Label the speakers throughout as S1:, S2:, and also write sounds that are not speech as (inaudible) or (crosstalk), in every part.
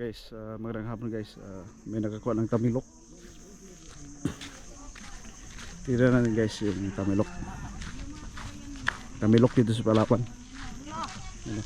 S1: Guys, uh, magandang hapon guys. Ah, may nakakuha ng tamilok. Tira natin guys yung tamilok. Tamilok dito sa Palawan. Ano?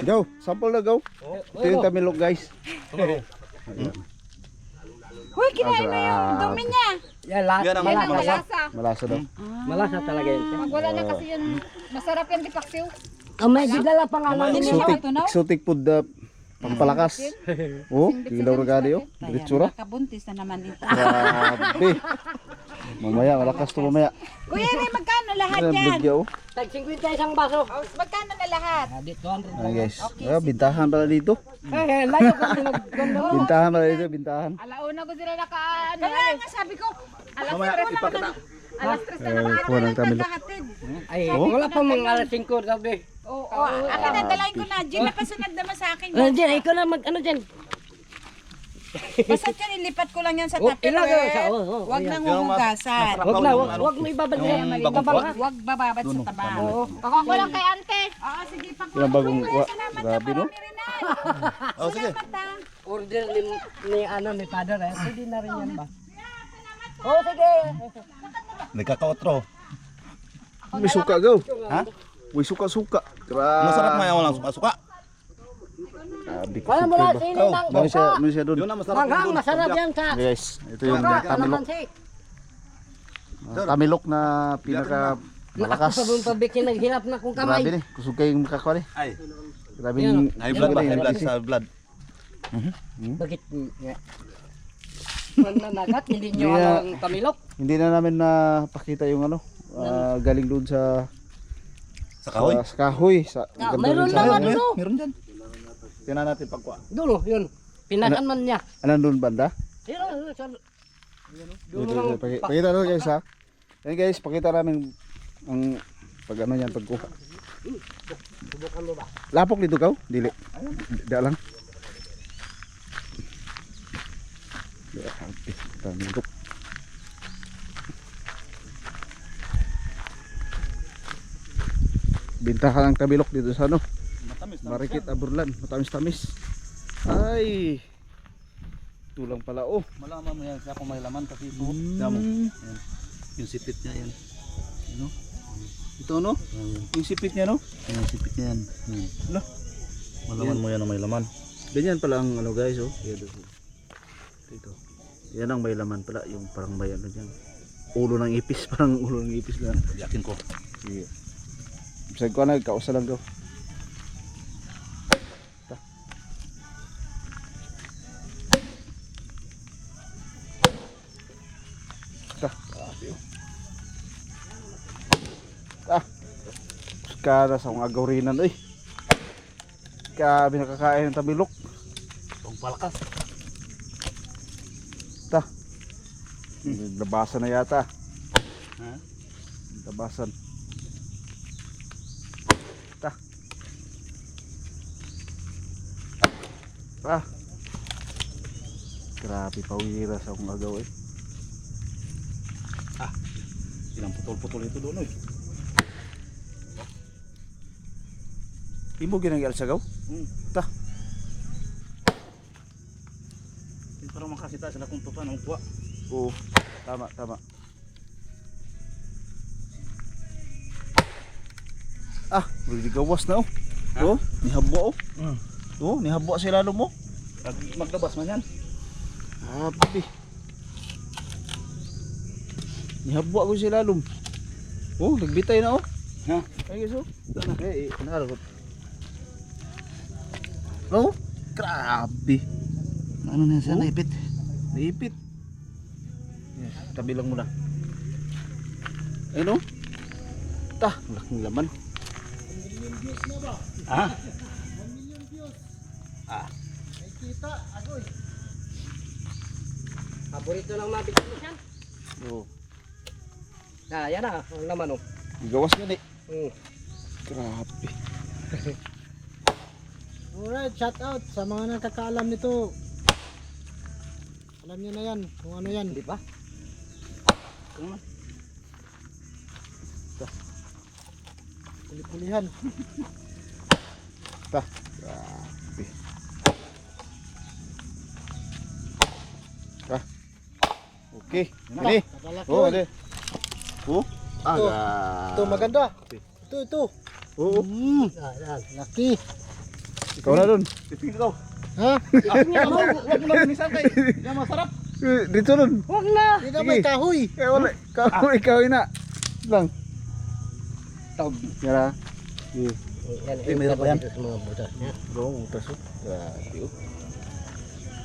S1: Go, sample na go. Ito yung tamilok guys. Ayan.
S2: Hoy, kinain mo yung dumi niya.
S3: Yan, lahat.
S4: Yan ang
S2: Yan ang
S4: malasa.
S2: malasa.
S1: Malasa daw.
S3: Malasa talaga yun.
S2: Pag wala na kasi yun, masarap yan dipaksiw.
S3: Oh, may gidala pangalan niya.
S1: Exotic, exotic food uh, pampalakas. Oh, kilaw regalo oh. Diritsura.
S2: Nakabuntis na naman ito.
S1: Grabe. (laughs) Mamaya, malakas to mamaya.
S2: Kuya Ray, magkano lahat
S1: Ayan,
S2: yan?
S1: oh.
S3: Tag 50 isang baso.
S2: Oh, magkano na lahat?
S3: Ah, di 200.
S1: Ayan guys. Ah, bintahan pala dito.
S3: Eh, layo ko.
S1: Bintahan pala dito, bintahan.
S2: Alauna ko sila naka... Ano, Kaya nga sabi ko, alas 3 na ako na. Alas 3 na
S1: Eh,
S2: naman
S1: kuha ng tamilok.
S2: naghahatid.
S3: Ay, wala pa mga alas 5 sabi.
S2: Oo, oh, akin na dalain ko na. Gin na pasunod naman sa akin.
S3: Ano dyan, ikaw na mag, ano dyan? (laughs)
S2: Basta yan, ilipat ko lang yan sa
S3: Oh, ilagay sa-
S2: tupperware.
S3: oh, oh,
S2: Huwag
S3: ayan.
S2: nang huhugasan.
S3: Wag na, wag, wag mo ibabad
S4: Yung
S3: yan.
S4: bagong
S3: Ibabang
S4: kuha.
S3: ha.
S2: Huwag bababad sa taba. Oo. Pakuha ko lang kay ante. Oo, sige. Pakuha
S1: Ilang bagong
S2: ko.
S1: kuha.
S2: Salamat
S1: Grabe,
S2: na
S1: no?
S2: na. (laughs)
S4: Oh, sige.
S2: Ah.
S3: Order ni, ni ano ni father eh. Pwede na rin yan ba? Oh, sige.
S4: Nagkakaotro.
S1: May suka go.
S4: Ha?
S1: May suka-suka. Grabe.
S4: Masarap yung walang suka-suka.
S1: Grabe ka
S3: Wala mo
S1: suka
S3: lang
S1: ba?
S3: sili ng
S1: Ano siya, ano siya doon?
S4: Yun ang masarap.
S3: Manghang,
S4: doon.
S3: masarap yan sa...
S1: Guys, ito yung tamilok.
S3: kalamansi.
S1: Ah, Tamilok na pinaka
S3: Malakas.
S1: malakas.
S3: Sa buong pabikin, naghilap na kong kamay.
S1: Grabe ni. Kusog kayong makakuha ni.
S4: Ay,
S1: Grabe yung
S4: high blood ba? High blood sa blood.
S3: Bakit? nga? Mananagat, hindi nyo
S1: Yeah.
S3: alam ang tamilok.
S1: Hindi na namin na pakita yung ano. ah, galing doon sa
S4: Sa kahoy.
S1: sa, kahoy. Sa,
S3: Ah,
S1: ganda doon sa-
S3: naman.
S4: Meron,
S3: ano?
S4: meron dyan. Tingnan natin pagkuha.
S3: Dulo, yun. Pinahan man niya.
S1: Ano doon banda?
S3: Pero, sa...
S1: Dito,
S3: Dulo lang.
S1: paki-
S3: pa-
S1: Pakita nyo guys ha. Yan guys, pakita namin ang pag ano yan pagkuha.
S3: Subukan mo ba?
S1: Lapok dito ka? Dili. Da lang. Grabe, tamilok. Bintahan ang tamilok dito sa ano. Marikit Aburlan, matamis-tamis. Ay. Tulang pala oh.
S4: Malaman mo yan siya kung may laman kasi ito.
S1: Mm.
S4: Tingnan mo. Yan. Yung sipit niya yan. Ano?
S1: Ito no?
S4: Yan.
S1: Yung sipit niya no?
S4: Yan yung sipit niya yan. Yan.
S1: Ala.
S4: Malaman mo yan na may laman.
S1: Ganyan pala ang ano guys oh. Yan ito. Ito. Yan ang may laman pala, yung parang may ano diyan. Ulo ng ipis, (laughs) parang ulo ng ipis lang.
S4: Yakin ko.
S1: Sige. Bisag ko na, kausa lang daw. Ta. Kada sa mga agawrinan oy. Kabi nakakain ng tabilok.
S4: Itong palakas.
S1: Ta. Labasan na yata.
S4: Ha?
S1: Labasan. Ta. Ah. Grabe pawira sa akong agaw eh.
S4: Ilang putol-putol ito doon. oy.
S1: Imo ginang sa gaw?
S4: Hmm.
S1: Ta.
S4: Hindi parang makasita sila kung tupan ang kuha.
S1: Oo. Tama, tama. Ah, hindi gawas na oh.
S4: Ha?
S1: Oh, nihabwa oh.
S4: Mm.
S1: Oh, nihabwa sila mo.
S4: Maglabas man yan.
S1: Ah, papi. Nihabwa ko sila lum. Oh, nagbitay na oh.
S4: Ha?
S1: Ay guys oh. Eh, eh, nalo ko. Oh, grabe.
S4: Ano na siya
S1: Oh.
S4: naipit?
S1: Naipit. Yes, tabi lang muna. Ayun oh. Ta, laking laman.
S4: Ha?
S3: Paborito ng mga bitin yan.
S1: Oh,
S3: Ah, yan na, ang laman oh.
S1: gawas nga ni.
S3: Mm.
S1: Grabe. (laughs)
S5: Alright, shout out sa mga nakakaalam nito. Alam niyo na yan, kung ano yan.
S3: Di ba?
S5: Puli-pulihan.
S1: Ta. Grabe. Ta. Okay.
S5: Nakalaki.
S1: Oh,
S5: oy.
S1: Ade. Oh. Ah,
S5: Ito.
S1: ga-
S5: Ito maganda. Ito, ito.
S1: Oo.
S5: Mm. Laki.
S1: Ikaw na dun.
S4: Pipigil ko.
S5: Ha?
S4: Huwag mo minisan kay. Yan masarap.
S1: Eh, Dito dun.
S2: Huwag na.
S5: Hindi na may kahoy.
S1: Eh, wala. Ikaw, ikaw na. Lang. Tawag. Yara. Eh,
S3: Yan,
S4: Eh, mayroon pa yan?
S3: Sa mga butas niya.
S1: Bro, utas oh. Grabe oh.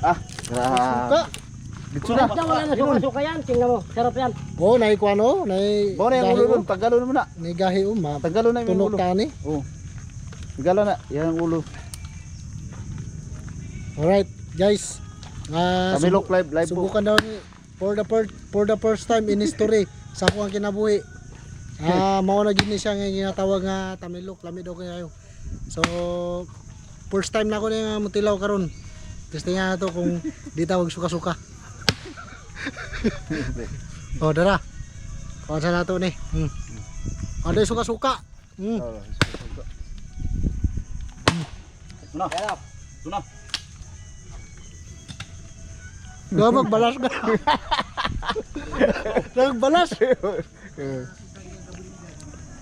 S1: Ah,
S5: Suka.
S1: grabe. Dito na.
S3: Diyan, wala na suka-suka yan. Tingnan mo, sarap yan.
S5: Oh, nai ko ano? Nai
S1: Mo na yung ulo dun. Tagalon mo na.
S5: Nai gahi um, ma.
S1: Tagalon na yung
S5: Tunog
S1: ulo.
S5: tani.
S1: Oh. Tagalon na. Yan ang ulo.
S5: Alright, guys. Ah,
S1: Kami look live, live po.
S5: Subukan daw ni for the first for the first time in history (laughs) sa akong ang kinabuhi. Ah, mao na gid ni siya nga ginatawag nga tamilok, lami daw kayo. So first time na ko na mutilaw karon. Testing nga to kung di tawag suka-suka. (laughs) oh, dara. Kuha sa nato ni. Hmm. Ano yung suka-suka? Hmm.
S1: Oh,
S4: Ito na. Ito na.
S5: Diba magbalas ka? Nagbalas.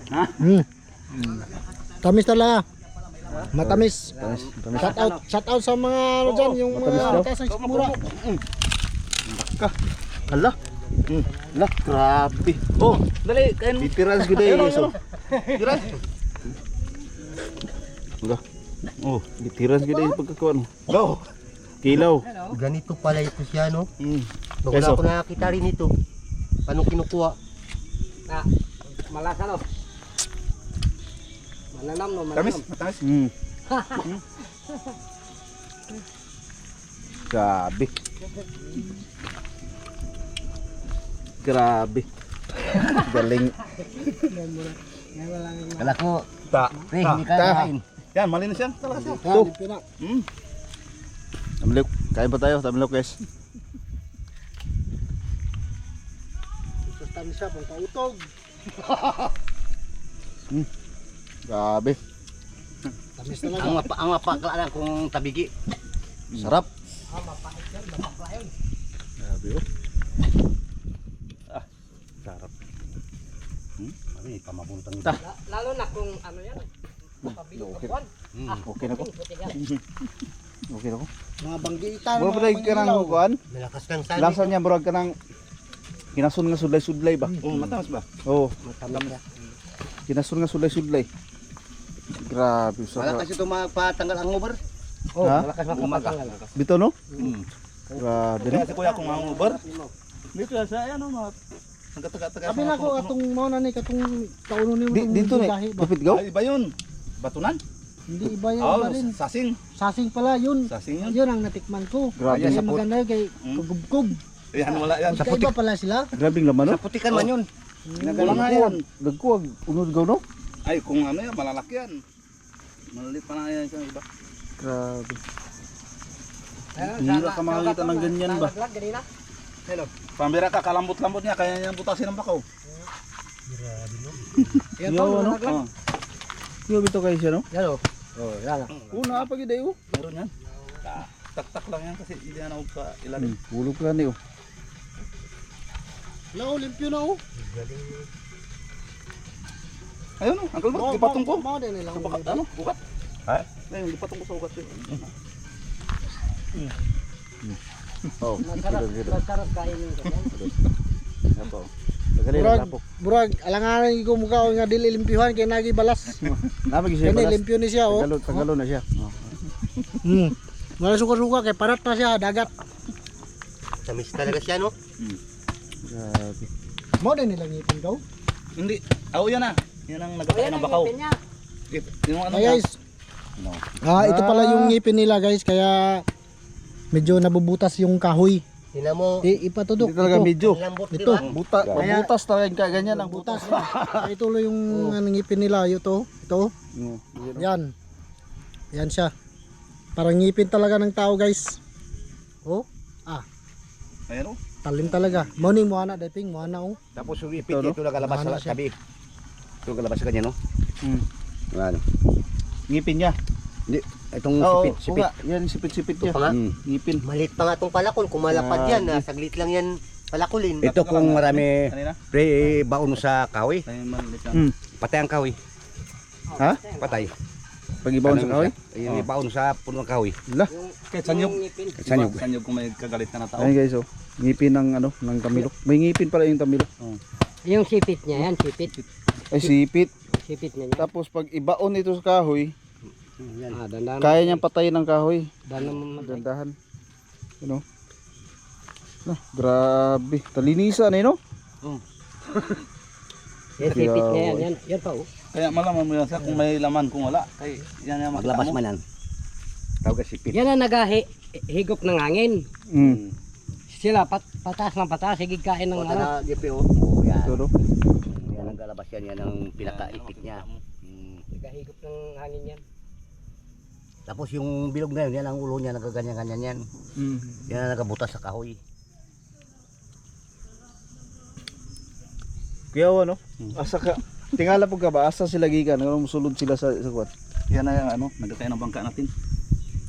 S4: Ha?
S5: Hmm. Tamis talaga. Matamis.
S1: Tamis, tamis.
S5: Shout out, shout out sa mga ano dyan, yung
S1: matamis
S5: mga
S1: daw.
S5: taas ng sikmura.
S1: Hala. Hmm. Hala, grabe.
S4: Oh, dali. Kain mo.
S1: Bitiras ko dahil
S4: Ayun,
S1: iso.
S4: Diras.
S1: Hala. Oh, bitiras ko dahil pagkakuan.
S4: Go.
S1: Kilaw.
S3: Ganito pala ito siya, no?
S1: Hmm.
S3: Bago na ako nakakita rin ito. Paano kinukuha? Na, malasa no? Mananam no,
S4: Tamis. Matamis.
S1: Hmm. (laughs) Grabe. Grabe. Galing.
S3: Kala ko,
S4: Ta.
S3: eh, hindi ka
S1: Ta.
S3: kain.
S4: Yan, malinis yan. Talaga siya.
S5: Yan.
S4: Hmm.
S1: Tamilok. Kain pa tayo, tamilok guys.
S5: Ito tamis siya, pang pautog. (laughs)
S1: Grabe.
S5: Tamis
S3: Ang,
S5: talaga.
S3: mapa, ang mapakla lang kung tabigi.
S1: Sarap. Grabe oh.
S4: Hmm? Eh, pamabulutan
S1: Ta.
S3: Lalo na kung ano yan.
S1: Okay. Okay na ko. (laughs) Okay na ko.
S5: Mga banggitan.
S1: Pa tayo ka ng kuan.
S3: Malakas kang sabi.
S1: Lasa niya murag ka ng kinasun nga sudlay-sudlay ba?
S4: Oh, matamis ba?
S1: Oo.
S3: Matamis siya.
S1: Kinasun nga sudlay-sudlay. Grabe
S3: Malakas
S1: sarap.
S3: ito magpatanggal ang over. Oh,
S1: Ha?
S3: malakas magpatanggal.
S1: Dito no?
S4: Hmm.
S1: Grabe?
S4: Kaya si kuya kung ang Uber. Dito sa ano mga nagkataga-taga.
S5: Sabi na ko atong mao na ni katong kauno ni mo
S1: Di, dito ni. Dapit go?
S4: Ay, iba yun. Batunan?
S5: Hindi iba yan
S4: Oh,
S5: rin.
S4: sasing.
S5: Sasing pala yun.
S4: Sasing yun.
S5: Yun ang natikman ko.
S1: Grabe
S5: Kaya
S1: sa
S5: maganda yun kay
S4: Hmm.
S5: kagubkob.
S4: Yan, wala yan.
S5: Magkaiba pala sila.
S1: Grabe laman no?
S3: Putikan man yun.
S4: Wala nga yan.
S1: Dagkuwag unod go no?
S4: Ay, kung ano yan, malalaki yan. Maliit pa na yan sa iba.
S1: Grabe. Hira ka makakita ng ganyan ba?
S4: Pambira ka, kalambot-lambot niya, kaya niya butasin ng bakaw. (laughs)
S5: Yan
S1: Yo, ano?
S4: Oh,
S1: Yo bito kayo siya no?
S3: Yan o. Oh, yan.
S1: Una pa gid ayo.
S4: meron yan. Ta- Tak-tak lang yan kasi hindi na sa ilalim.
S1: Hmm, Hulog ka niyo.
S5: Lao, limpyo na oh.
S4: Ayun oh, Uncle Bert, ipatong ko.
S5: Mao din nila.
S4: Sa bakat, ano, bukat. Ha? Ayun, ipatong ko sa ugat yun.
S1: Oh.
S3: Masarap, masarap kain yun.
S1: Apo. Tagali
S5: Murag,
S1: lapok.
S5: murag, alanganan ko mukha ko nga dili limpyuhan kay nagi balas.
S1: Nama siya
S5: Kani
S1: balas.
S5: limpyo ni siya oh.
S1: Tagalo, tagalo na siya. Oh.
S5: Hmm. Wala suka-suka kay parat na siya dagat.
S3: Tamis talaga siya, no?
S1: Grabe.
S5: Mao din nila ngipin daw.
S4: Hindi. Ah, oh, yan na. Yan ang nagkakain ng bakaw. Yung ano
S5: Ay guys.
S4: No.
S5: Ah, ito pala yung ngipin nila guys kaya medyo nabubutas yung kahoy.
S3: Tingnan mo.
S5: I ipatudok
S1: Hindi talaga
S5: ito.
S1: medyo.
S3: Ang lambot,
S5: Ito.
S3: ba?
S1: Buta,
S5: Kaya-
S1: butas talaga yung kaganyan ang
S5: Butas. Kaya ito lang yung ano, ngipin nila, ito, ito.
S1: Oh,
S5: Yan. Yan siya. Parang ngipin talaga ng tao, guys. Oh,
S4: Ayan oh.
S5: talim talaga. Morning mo ana, dating mo ana oh.
S3: Tapos yung
S1: Ito, no?
S3: ipit, ito nagalabas
S5: Ano
S3: sa tabi. Ito nagalabas sa kanya, no?
S1: Hmm.
S6: Ano?
S1: Ngipin niya.
S6: Hindi, itong
S1: Oo,
S6: sipit,
S1: oo
S6: sipit.
S1: nga, yan sipit-sipit niya.
S3: pa nga.
S6: Mm.
S1: Ngipin.
S3: Malit pa nga itong palakol. Kung malapad yan, ah, saglit lang yan palakulin.
S6: Ito kung marami
S4: Kanina?
S6: pre baon sa kahoy,
S4: Tayo maliit lang.
S1: Hmm.
S6: patay ang kahoy.
S1: Ha?
S6: Patay.
S1: Pag ibaon sa
S6: Ano
S1: kahoy?
S6: siya? Ayun, baon sa puno ng kahoy.
S1: La.
S4: Kahit sanyog.
S6: Sanyog.
S4: Diba? Sanyog kung may kagalit ka na tao.
S1: Ayun guys, oh. Ngipin ng ano, ng tamilok. May ngipin pala yung tamilok.
S3: Yung sipit niya yan, sipit.
S1: Ay sipit.
S3: Sipit niya
S1: Tapos pag ibaon ito sa kahoy,
S3: yan. Ah, dandan.
S1: kaya niyang patayin ng kahoy.
S3: Dandan mo
S1: Gandahan. Ano? Nah, grabe. Talinisan eh, no? (laughs)
S3: Yan, sipit niya yan. Yan, yan pa oh.
S4: Kaya malaman mo yan siya kung may laman kung wala. Kay yan yung
S6: Maglabas man yan. Tawag ka sipit.
S3: Yan ang nagahigop ng hangin.
S1: Mm.
S3: Sila pat, patas ng patas, higig kain ng ano.
S6: tana, GPO. Oh, yan.
S1: No?
S6: Yan ang galabas yan, yan ang pinakaipit niya. Mm.
S3: Nagahigop ng hangin yan.
S6: Tapos yung bilog na yun, yan ang ulo niya, nagaganyan-ganyan yan.
S1: Mm.
S6: Yan ang nagabutas sa kahoy.
S1: Kaya ano? Asa ka? Tingala po ka ba? Asa sila gikan? Ano musulod sila sa sa kuwan?
S4: Yan na yung ano, nagkakaya ng bangka natin.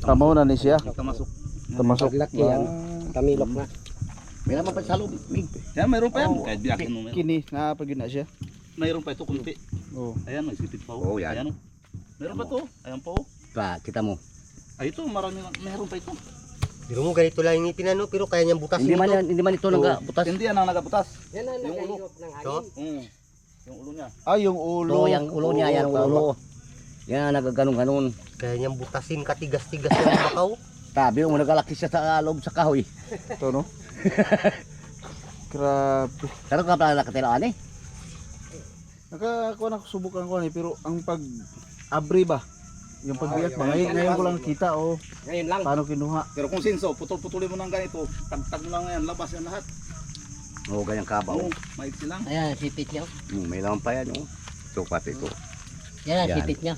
S1: Tamaw na ni siya.
S4: Nagkamasok.
S1: Tamasok.
S3: Paglaki yan. Tamilok na.
S6: May naman pa sa loob.
S4: Yan, mayroon pa yan. Kahit biyakin mo meron.
S1: Kini, na pag na siya.
S4: Mayroon pa ito kunti.
S1: Oh.
S4: Ayan, may sipit pa.
S6: Oo, yan.
S4: Ayan, oh. Meron pa to. Ayan pa oh.
S6: Pa, kita mo.
S4: Ay ito, marami lang. Meron pa ito.
S3: Pero mo ganito lang yung ipinano, pero kaya niyang butasin
S6: Hindi man yan, hindi man ito nagabutas.
S4: Hindi yan ang nagabutas.
S3: Yan ang
S4: Yung ulo.
S3: ng
S6: So,
S3: hangin.
S4: Mm. Yung ulo niya.
S1: Ah, yung ulo.
S6: Ulo, yung ulo niya, yan ang ulo. Yan ang nagaganon-ganon.
S3: Kaya niyang butasin katigas-tigas ng bakaw. (coughs)
S6: Tabi mo nagalaki siya sa loob sa kahoy.
S1: Ito, no? (laughs) Grabe.
S6: Pero ka pala nakatilaan eh.
S1: Nakakuha na subukan ko ni pero ang pag abri ba? Yung pagbiyak ba? Ngayon, ngayon ko lang nakita oh.
S3: Ngayon lang.
S1: Paano kinuha?
S4: Pero kung sinso, putol-putulin mo ng ganito, tagtag mo lang yan, labas yan lahat.
S6: Oo, ganyang kabaw.
S4: Oo, maiksi lang.
S3: Ayan, sipit niya.
S6: Hmm, may laman pa yan. Oh. Ito, pati ito.
S3: Yan
S6: Yan.
S3: sipit niya.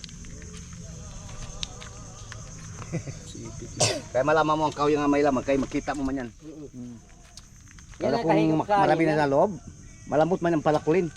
S6: Kaya malaman mo ang kahoy nga may laman, kaya makita mo man yan.
S3: Yan
S6: Pero
S3: ang
S6: kung marami na sa loob, malambot man ang palakulin.